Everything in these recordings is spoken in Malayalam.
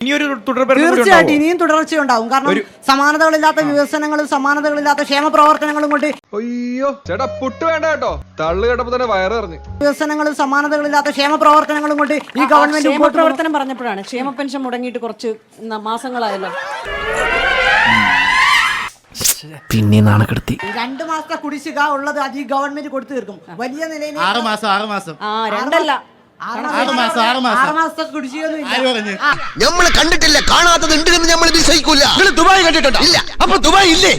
ഇനിയൊരു തീർച്ചയായിട്ടും ഇനിയും തുടർച്ചയുണ്ടാവും കാരണം സമാനതകളില്ലാത്ത വികസനങ്ങളും സമാനതകളില്ലാത്ത ക്ഷേമ പ്രവർത്തനങ്ങളും കൊണ്ട് അയ്യോ ചേട്ടാ പുട്ട് വേണ്ട കേട്ടോ. തള്ളു കേട്ടപ്പോ തന്നെ വയറ് പറഞ്ഞു വികസനങ്ങളും സമാനതകളില്ലാത്ത ക്ഷേമ പ്രവർത്തനങ്ങളും കൊണ്ട് ഈ ഗവൺമെന്റ് പ്രവർത്തനം പറഞ്ഞപ്പോഴാണ്. ക്ഷേമ പെൻഷൻ മുടങ്ങിയിട്ട് കുറച്ച് മാസങ്ങളായല്ലോ. പിന്നെ നാണക്കെടുത്തി രണ്ടു മാസത്തെ കുടിശ്ശിക ഉള്ളത് അത് ഈ ഗവൺമെന്റ് കൊടുത്തു തീർക്കും. വലിയ നിലയിൽ ആറ് മാസം ആറ് മാസം. ആ രണ്ടല്ല. നമ്മൾ കണ്ടിട്ടില്ല കാണാത്തത് ഉണ്ടെന്ന് നമ്മൾ വിശ്വസിക്കൂല. നിങ്ങൾ ദുബായ് കണ്ടിട്ടുണ്ടോ? ഇല്ല. അപ്പൊ ദുബായ് ഇല്ലേ?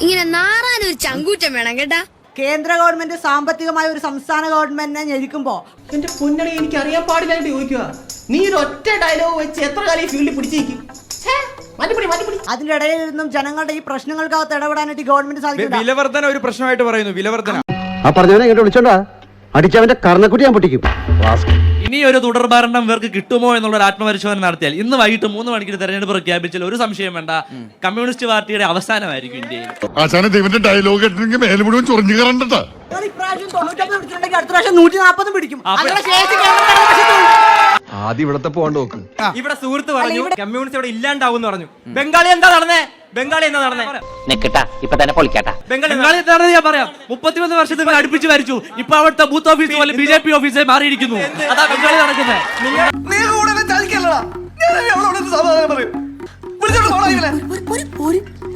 ഇങ്ങനെ നാറാൻ ഒരു ചങ്കൂറ്റം വേണം കേട്ടാ? കേന്ദ്ര ഗവൺമെന്റ് സാമ്പത്തികമായ ഒരു സംസ്ഥാന ഗവൺമെന്റിനെ ഞെരുക്കുമ്പോ എന്റെ പൊന്നടി എനിക്ക് അറിയാൻ പാടില്ലായിട്ട് ചോദിക്കുക. നീ ഒരു ഒറ്റ ഡയലോഗ് വെച്ച് എത്ര കാലം ഫീൽഡിൽ പിടിച്ചേക്കും മാറ്റിപ്പിടി മാറ്റിപ്പിടി അതിന്റെ ഇടയിൽ നിന്നും ജനങ്ങളുടെ ഈ പ്രശ്നങ്ങൾക്കകത്ത് ഇടപെടാനായിട്ട് ഗവൺമെന്റ് സാധിക്കും സാധിക്കില്ല വിലവർധന ഒരു പ്രശ്നമായിട്ട് പറയുന്നു വിലവർധന ആ പറഞ്ഞവനെ ഇങ്ങോട്ട് വിളിച്ചോണ്ടാ. അടിച്ചവന്റെ കർണക്കുട്ടി ഞാൻ പൊട്ടിക്കും. ഇനി ഒരു തുടർഭരണം ഇവർക്ക് കിട്ടുമോ എന്നുള്ള ഒരു ആത്മപരിശോധന നടത്തിയാൽ ഇന്ന് വൈകിട്ട് മൂന്ന് മണിക്ക് തെരഞ്ഞെടുപ്പ് പ്രഖ്യാപിച്ചാൽ ഒരു സംശയം വേണ്ട. കമ്മ്യൂണിസ്റ്റ് പാർട്ടിയുടെ അവസാനമായിരിക്കും ഇന്ത്യയിൽ. ആശാനെ ദൈവന്റെ ഡയലോഗ് മേലെ ചൊറിഞ്ഞു കയറണ്ടട്ടാ. നിങ്ങൾ ഇപ്രാവശ്യം തൊണ്ണൂറ്റൊമ്പത് പിടിച്ചിട്ടുണ്ടെങ്കിൽ അടുത്ത പ്രാവശ്യം നൂറ്റി നാൽപ്പതും പിടിക്കും അതിനുള്ള ശേഷി. ആദ്യം ഇവിടത്തെ പോകാണ്ട് നോക്ക്. ഇവിടെ സുഹൃത്ത് പറഞ്ഞു കമ്മ്യൂണിസ്റ്റ് ഇവിടെ ഇല്ലാണ്ടാവും എന്ന് പറഞ്ഞു. ബംഗാളി എന്താ നടന്നേ? ബംഗാളി എന്താ നടന്നേ? നിക്കട്ടാ ഇപ്പൊ തന്നെ പൊളിക്കട്ടാ. ബംഗാളി എന്താ- ബംഗാളി എന്താണെന്ന് ഞാൻ പറയാം. മുപ്പത്തിമൂന്ന് വർഷത്തിൽ അടുപ്പിച്ച് വരച്ചു ഇപ്പൊ അവിടുത്തെ ബൂത്ത് ഓഫീസ് പോലെ ബി ജെ പി ഓഫീസായി മാറിയിരിക്കുന്നു. അതാ ബംഗാളി നടക്കുന്നത് നീ കൂടെ ചതിക്കല്ലടാ. ഞാൻ അവളോട് സമാധാനം പറയും?